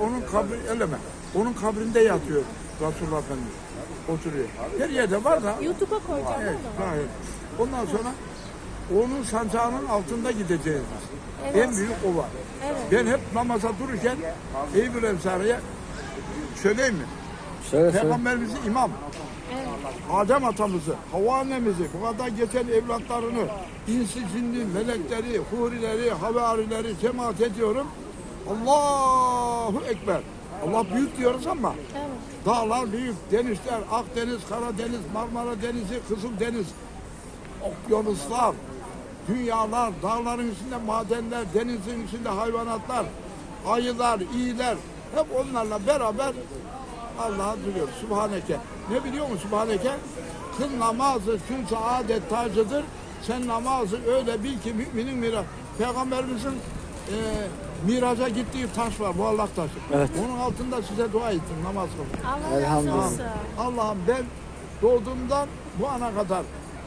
onun kabri eleme. Onun kabrinde yatıyor Resulullah Efendimiz. Oturuyor. Her yerde var da. YouTube'a koyacağım Evet, hayır. Ondan sonra onun sancağının altında gideceğiz. Evet. En büyük o var. Evet. Ben hep namaza dururken Eybül Emsari'ye söyleyeyim mi? Söyle söyle. Peygamberimizi imam, Evet. Adem atamızı, Havva annemizi, bu kadar geçen evlatlarını, insi, cinni, melekleri, hurileri, havarileri cemaat ediyorum. Allahu Ekber. Allah büyük diyoruz ama Evet. dağlar büyük, denizler, Akdeniz, Karadeniz, Marmara Denizi, Kızıldeniz, okyanuslar, dünyalar, dağların içinde madenler, denizin içinde hayvanatlar, ayılar, iyiler, hep onlarla beraber Allah'a duruyoruz. Subhaneke. Ne biliyor musun Subhaneke? Kıl namazı tüm saadet tacıdır. Sen namazı öyle bil ki müminin miraç. Peygamberimizin e, miraca gittiği taş var, muallak taşı. Evet. Onun altında size dua ettim namaz kılın. Allah razı Elhamdülillah. olsun. Allah'ım ben doğduğumdan bu ana kadar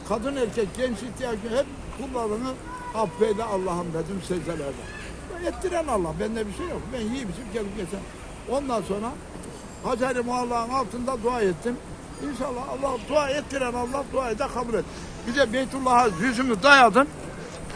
kadın erkek genç ihtiyar hep kullarını affeyle Allah'ım dedim secdelerde. Ettiren Allah bende bir şey yok. Ben yiyip içip gelip geçen. Ondan sonra Hacer-i Muallak'ın altında dua ettim. İnşallah Allah dua ettiren Allah duayı da kabul et. Bir de Beytullah'a yüzümü dayadım.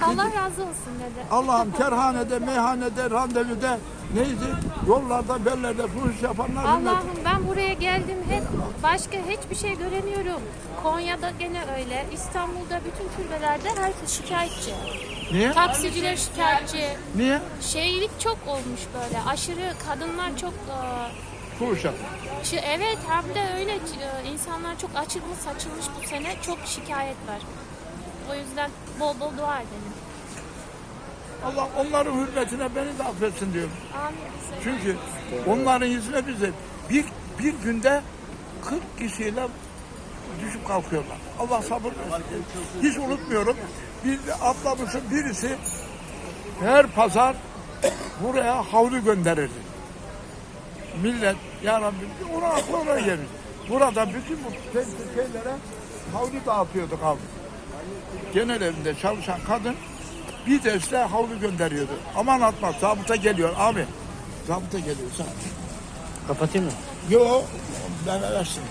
Allah razı olsun dedi. Allah'ım kerhanede, meyhanede, randevuda neydi? Yollarda, bellerde fuhuş yapanlar Allah'ım ben buraya geldim hep başka hiçbir şey göremiyorum. Konya'da gene öyle. İstanbul'da bütün türbelerde herkes şikayetçi. Niye? Taksiciler şikayetçi. Niye? Şeylik çok olmuş böyle. Aşırı kadınlar çok e, Fuhuş yap. Şu- Evet hem de öyle e, insanlar çok açılmış saçılmış bu sene çok şikayet var. O yüzden bol bol dua edelim. Allah onların hürmetine beni de affetsin diyorum. Amin. Çünkü onların yüzüne bize bir, bir günde 40 kişiyle düşüp kalkıyorlar. Allah sabır versin. Hiç unutmuyorum. Bir ablamızın birisi her pazar buraya havlu gönderirdi. Millet ya Rabbi ona aklı oraya gelir. Burada bütün bu şeylere havlu dağıtıyorduk abi. Genel evinde çalışan kadın bir deste havlu gönderiyordu. Aman atma zabıta geliyor abi. Zabıta geliyor sen. Kapatayım mı? Yo ben versin.